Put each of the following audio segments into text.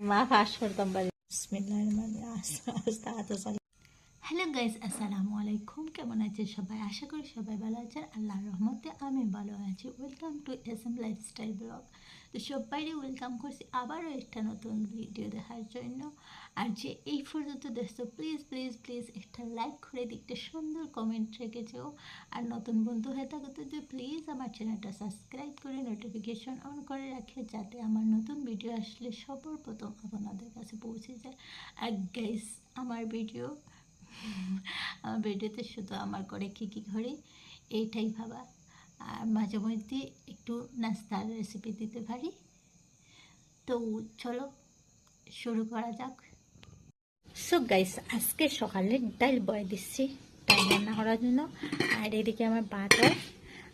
মা ফাঁস করতাম পারি বিসমিল্লাহির রহমানির রহিম। আস্তে আস্তে আস্তে চলে। হ্যালো গাইস, আসসালামু আলাইকুম। কেমন আছেন সবাই? আশা করি সবাই ভালো আছেন। আল্লাহর রহমতে আমি ভালো আছি। Welcome to S M lifestyle blog তো সবাইকে ওয়েলকাম করছি আবারও একটা নতুন ভিডিও দেখার জন্য। আর যে এই পর্যন্ত দেখছ প্লিজ প্লিজ প্লিজ একটা লাইক করে দিকটা সুন্দর কমেন্ট রেখেছো আর নতুন বন্ধু হয়ে থাকো তো যে প্লিজ আমার চ্যানেলটা সাবস্ক্রাইব করে নোটিফিকেশন অন করে রাখে, যাতে আমার নতুন ভিডিও আসলে সবার প্রথম আপনাদের কাছে পৌঁছে যায়। আর গাইস আমার ভিডিও আমার ভিডিওতে শুধু আমার করে কী কী করি, এইটাই ভাবা। আর মাঝে মধ্যে একটু নাস্তার রেসিপি দিতে পারি। তো চলো, শুরু করা যাক। সো গাইস আজকে সকালে ডাল বয়ে দিচ্ছি, ডাল রান্না করার জন্য। আর এদিকে আমার হয়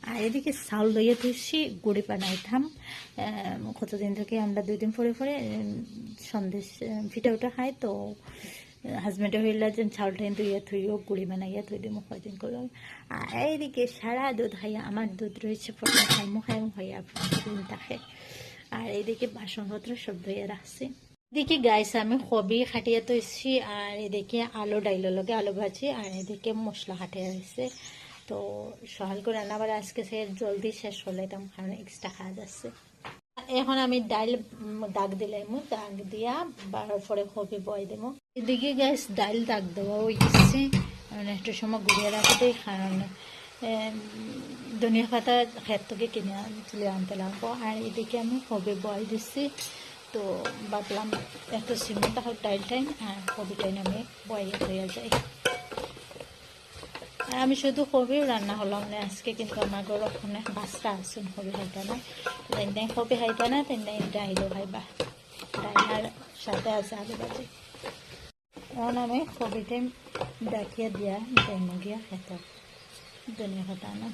আর এদিকে চাউল দইয়ে দিচ্ছি, গুড়ি বানাইতাম। কতদিন থেকে আমরা দুই দিন পরে পরে সন্দেশ পিঠা উঠা খাই তো হাজব্যান্ডে হইলা যে চাউলটা ধুইয়া থুইও গুড়ি বানাইয়া থুই দিমো কয়দিন করে আর এইদিকে সারা দুধ খাইয়া আমার দুধ রয়েছে প্রথম খাইমো খাইমো হইয়া থাকে আর এইদিকে বাসনপত্র সব ধুয়ে রাখছি। এদিকে গাইস আমি কবি খাটিয়ে তৈছি, আর এদিকে আলু ডাইলের লগে আলু ভাজি, আর এদিকে মশলা খাটিয়ে রয়েছে। তো সহাল করে রান্না আজকে সে জলদি শেষ হলে কারণ এক্সট্রা কাজ আছে। এখন আমি উম, দাগ দিলাম দাগ দিয়া বারোর পরে কবি বয় দেবো। এদিকে গ্যাস ডাল দাগ দেওয়া হয়ে গেছে। মানে একটু সময় ঘুরিয়ে রাখতে কারণ ধনিয়া পাতা খেত থেকে কিনে তুলে আনতে লাগবো। আর এদিকে আমি কবি বয় দিচ্ছি তো ভাবলাম একটু সিমেন্ট হোক ডাইল টাইম আর কবি টাইম আমি বয়ে হয়ে যাই। আমি শুধু কবিও রান্না হলাম না, আজকে কিন্তু আমার ঘর ওখানে বাচ্চা আছেন কবি খাইতা না তাই তাই কবি খাইতা না তাই তাই ডাইলও খাইবা। ডাইলার সাথে আছে আলু ভাজি। এখন আমি কবি টাইম ডাকিয়ে দিয়া টাইম গিয়া খেতাম ধনিয়া পাতা না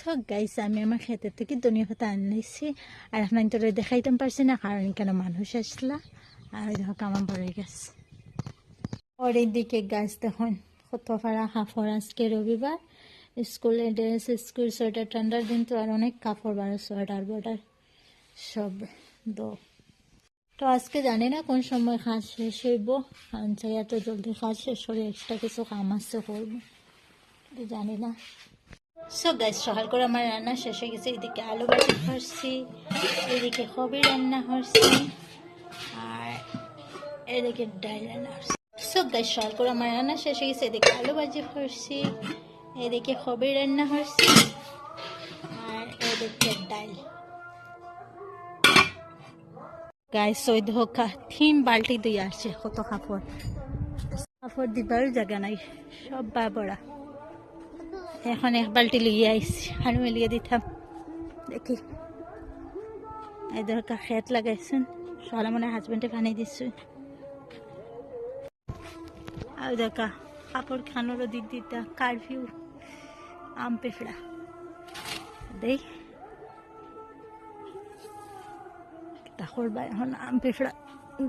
সব গাইছে আমি আমার ক্ষেতের থেকে ধনিয়া পাতা আনলাইছি আর আপনার তোরা দেখাইতাম পারছি না কারণ কেন মানুষ আসলা আর দেখো কামান বড় গেছে ওর দিকে গাছ দেখুন কত ফাড়া কাপড় আজকে রবিবার, স্কুলে ড্রেস স্কুল সোয়েটার ঠান্ডার দিন তো আর অনেক কাপড় বার সোয়েটার বোটার সব দো। তো আজকে জানি না কোন সময় কাজ শেষ হইব, কারণ চাই এত জলদি কাজ শেষ হলে এক্সট্রা কিছু কাম আসছে করব জানি না। সব গাছ সকাল করে আমার রান্না শেষ হয়ে গেছে, এদিকে আলু ভাজি করছি, এদিকে কবি রান্না করছি, আর এদিকে ডাল রান্না করছি। সব গাছ সকাল করে আমার রান্না শেষ হয়ে এদিকে আলু ভাজি করছি এদিকে কবি রান্না করছি আর এদিকে ডাল গাইস ওই ধোকা তিন বালতি দুই আসছে কত কাপড় কাপড় দিবার জায়গা নাই সব বাবরা এখন এক বালতি লিয়ে আইছি আর মিলিয়ে দিতাম দেখি। এই দরকার খেত লাগাইছেন সকালে মনে হাজবেন্ডে পানি দিচ্ছেন আর দেখা। কাপড় খানোরও দিক দিতা কারফিউ আম পেফড়া দেই। তাহর এখন আম পেফড়া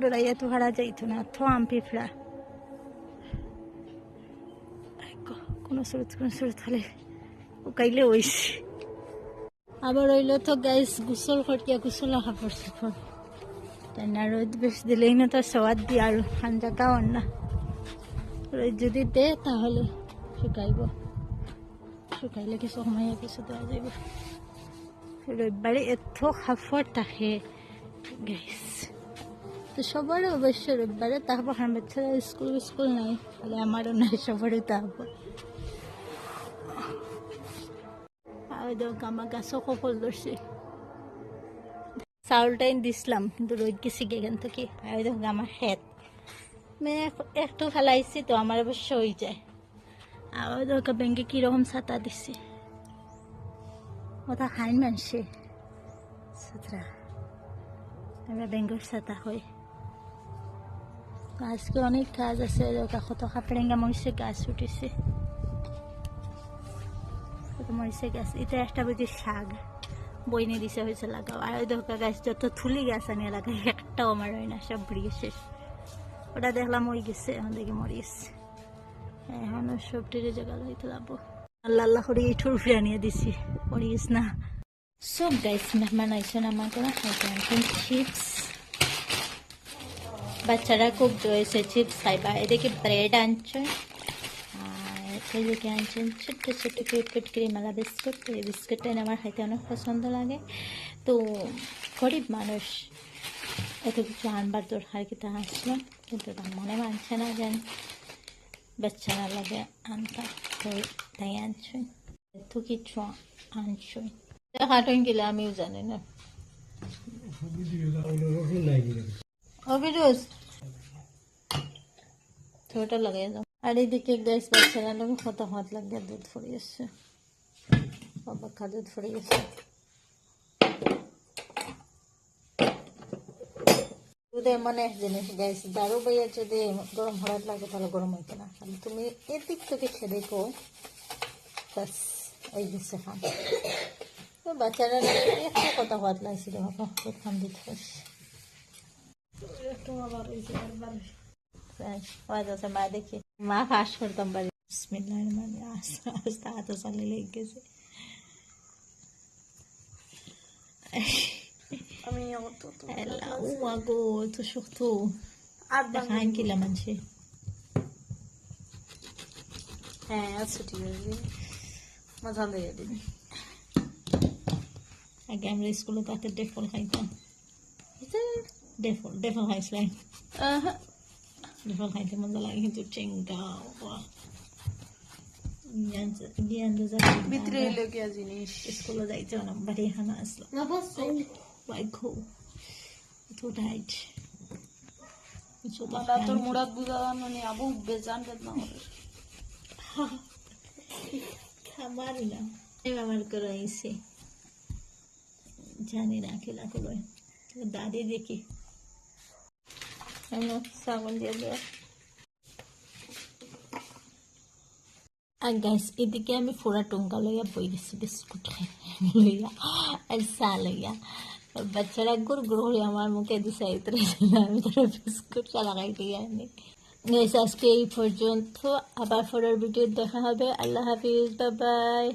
ডরাইয়া তো হারা যাইতো না তো আম পেফড়া কোনো স্রোত কোনো স্রোত হলে উকাইলে ওইছে আবার হইল তো গাইস গুসল খটিয়া গুসল কাপড় সাপড় তাই না, রোদ বেশ দিলেই না তার সবাদ দিয়ে আর খাঞ্জা খাওয়ার না। যদি দে, তাহলে শুকাইব। শুকাইলে কিছু সময় কিছু দেওয়া যাইব রবিবারে এত কাপড় থাকে গাইস তো সবারও অবশ্য রবিবারে তারপর আমার বাচ্চারা স্কুল স্কুল নাই। তাহলে আমারও নাই সবারই তারপর আর দেখ আমার গাছও চাউলটাই দিছিলাম, কিন্তু রোদ গেছি এখান থেকে। আর দেখ আমার হেড একটু ফেলাইছি তো আমার অবশ্য হয়ে যায় আবার দরকার ব্যাংকে কীরকম ছাতা দিছি ওটা খাইন মানছে ছাত্রা আমরা ব্যাঙ্গর ছাতা হয় আজকে অনেক কাজ আছে কত কাপড়েঙ্গা মরিছে গাছ উঠেছে মরিছে গাছ এটা একটা বুঝি শাক বইনে দিছে হয়েছে লাগাও আর ওই দেখা গাছ যত থুলি গাছ আনি লাগাই একটাও আমার হয় না সব ভরে গেছে ওটা দেখলাম ওই গেছে, এখন দেখি মরে গেছে। এখনও সব টিরে জায়গা লাইতে যাব। আল্লাহ আল্লাহ করে ইঠুর ফিরে নিয়ে দিছি। মরে গেছ না। সব গাইস মেহমান আইসেন আমার করে চিপস বাচ্চারা খুব জয়েছে চিপস খাইবা। এদিকে ব্রেড আনছেন আর এদিকে আনছেন ছোট্ট ছোট্ট কিউট কিউট ক্রিমালা বিস্কুট এই বিস্কুটটা আমার খাইতে অনেক পছন্দ লাগে। তো গরিব মানুষ এত কিছু আনবার দরকার কি তা আসলো? কিন্তু তার মনে মানছে না যেন। বাচ্চারা লাগে আনতাম তো তাই আনছুই। এত কিছু আনছুই। হাটন গেলে, আমিও জানি না। অবিরোজ থোটা লাগাই যাও আর এদিকে গ্যাস বাচ্চারা লোক কত হাত লাগে দুধ ফুরে এসছে বাবা খা দুধ ফুরে এক জিনিস গ্যাস দারু বাইয়া যদি গরম হওয়ার লাগে, তাহলে গরম হইতো না। খালি তুমি এদিক থেকে খেয়ে দেখো। বাস ওই গেছে খান। বাচ্চারা একটু কথা হাত লাগছিল বাবা খান দিতে মা দেখি। মা ফাঁস করতাম বাড়ি। বিসমিল্লাহির মানে আস্তে আস্তে হাতে চালে লেগে গেছে। আমি তো এলা ও আগো তো শক্ত। আর দেখান কিলা মানছে? হ্যাঁ ঠিক আছে। মজা লেগে দিন আগে আমরা স্কুলে তাতে ডেফল খাইতাম। ডেফল ডেফল খাইছিলাম ডেফল খাইতে মজা লাগে কিন্তু চেঙ্গা ভিতরে লেগে জিনিস? স্কুলে যাইতে না বাড়ি খানা আসলো। মাই ঘো তো টাইট মাথা তোর মুরাদ বুঝাবার মানে আবু বেজান বেদনা হবে খাবার না আমার করে আইসে জানি না খেলা করবে দাদি দেখি সাবন দিয়ে দেওয়া আর গাইস এদিকে আমি ফোড়া টঙ্কা লইয়া বই গেছি বিস্কুট লইয়া আর চা লইয়া বাচ্চারা গুড় হয়ে আমার মুখে দিছে, এতরে আমি তারা বিস্কুট চা লাগাই দিয়ে আনি। আজকে এই পর্যন্ত। আবার পরের ভিডিও দেখা হবে। আল্লাহ হাফিজ বাই বাই